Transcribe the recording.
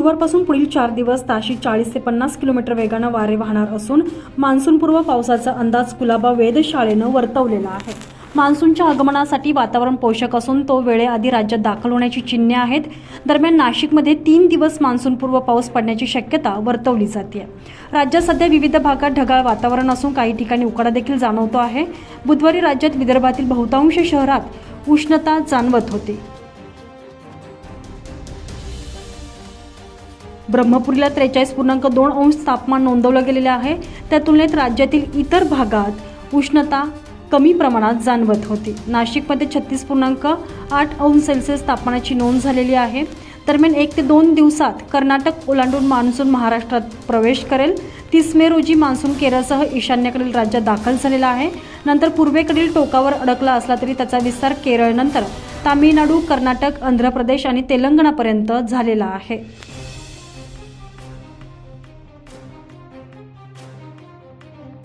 गुरुवारपासून पुढील चार दिवस ताशी चाळीस ते पन्नास किलोमीटर वेगानं वारे वाहणार असून मान्सूनपूर्व पावसाचा अंदाज कुलाबा वेधशाळेनं वर्तवलेला आहे. मान्सूनच्या आगमनासाठी वातावरण पोषक असून तो वेळेआधी राज्यात दाखल होण्याची चिन्हे आहेत. दरम्यान नाशिकमध्ये तीन दिवस मान्सूनपूर्व पाऊस पडण्याची शक्यता वर्तवली जाते राज्यात सध्या विविध भागात ढगाळ वातावरण असून काही ठिकाणी उकाडा देखील जाणवतो आहे. बुधवारी राज्यात विदर्भातील बहुतांश शहरात उष्णता जाणवत होती. ब्रह्मपुरीला त्रेचाळीस पूर्णांक दोन अंश तापमान नोंदवलं गेलेलं आहे. त्या तुलनेत राज्यातील इतर भागात उष्णता कमी प्रमाणात जाणवत होती. नाशिकमध्ये छत्तीस पूर्णांक आठ अंश सेल्सिअस तापमानाची नोंद झालेली आहे. दरम्यान एक ते दोन दिवसात कर्नाटक ओलांडून मान्सून महाराष्ट्रात प्रवेश करेल. तीस मे रोजी मान्सून केरळसह ईशान्येकडील राज्यात दाखल झालेला आहे. नंतर पूर्वेकडील टोकावर अडकला असला तरी त्याचा विस्तार केरळनंतर. तामिळनाडू कर्नाटक आंध्र प्रदेश आणि तेलंगणापर्यंत झालेला आहे.